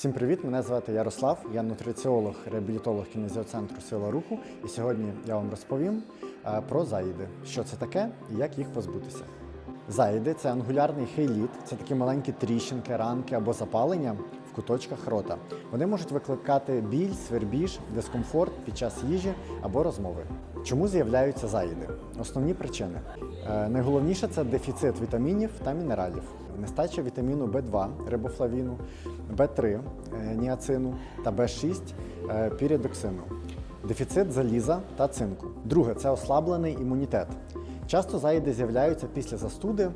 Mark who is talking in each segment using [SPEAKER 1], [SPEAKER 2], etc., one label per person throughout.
[SPEAKER 1] Всім привіт! Мене звати Ярослав, я нутриціолог, реабілітолог кінезіоцентру Сила руху. І сьогодні я вам розповім е, про заїди, що це таке і як їх позбутися. Заїди це ангулярний хейліт, це такі маленькі тріщинки, ранки або запалення в куточках рота. Вони можуть викликати біль, свербіж, дискомфорт під час їжі або розмови. Чому з'являються заїди? Основні причини. Е, Найголовніше це дефіцит вітамінів та мінералів, нестача вітаміну В2, рибофлавіну, В3 е, ніацину та В6 е, пірідоксину, дефіцит заліза та цинку. Друге це ослаблений імунітет. Часто заїди з'являються після застуди,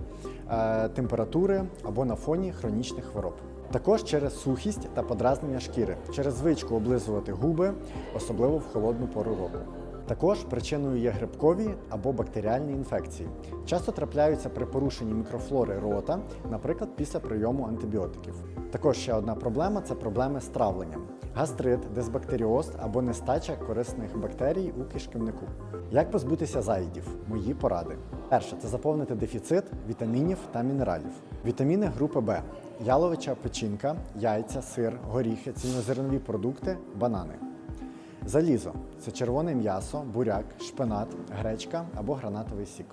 [SPEAKER 1] е, температури або на фоні хронічних хвороб. Також через сухість та подразнення шкіри, через звичку облизувати губи, особливо в холодну пору року. Також причиною є грибкові або бактеріальні інфекції. Часто трапляються при порушенні мікрофлори рота, наприклад, після прийому антибіотиків. Також ще одна проблема це проблеми з травленням. Гастрит, дисбактеріоз або нестача корисних бактерій у кишківнику. Як позбутися заїдів? Мої поради. Перше це заповнити дефіцит вітамінів та мінералів. Вітаміни групи Б: яловича печінка, яйця, сир, горіхи, цільнозернові продукти, банани. Залізо це червоне м'ясо, буряк, шпинат, гречка або гранатовий сік.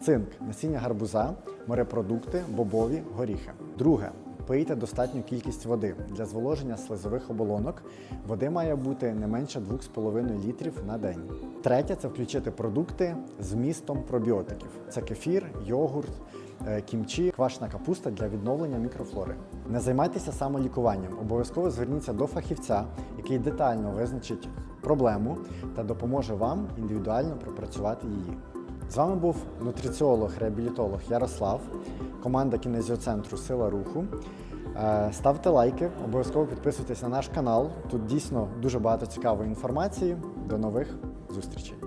[SPEAKER 1] Цинк насіння гарбуза, морепродукти, бобові, горіхи. Друге. Пийте достатню кількість води для зволоження слизових оболонок. Води має бути не менше 2,5 літрів на день. Третє це включити продукти з вмістом пробіотиків: це кефір, йогурт, е, кімчі, квашена капуста для відновлення мікрофлори. Не займайтеся самолікуванням. Обов'язково зверніться до фахівця, який детально визначить проблему та допоможе вам індивідуально пропрацювати її. З вами був нутриціолог, реабілітолог Ярослав, команда кінезіоцентру Сила руху. Е, Ставте лайки, обов'язково підписуйтесь на наш канал. Тут дійсно дуже багато цікавої інформації. До нових зустрічей!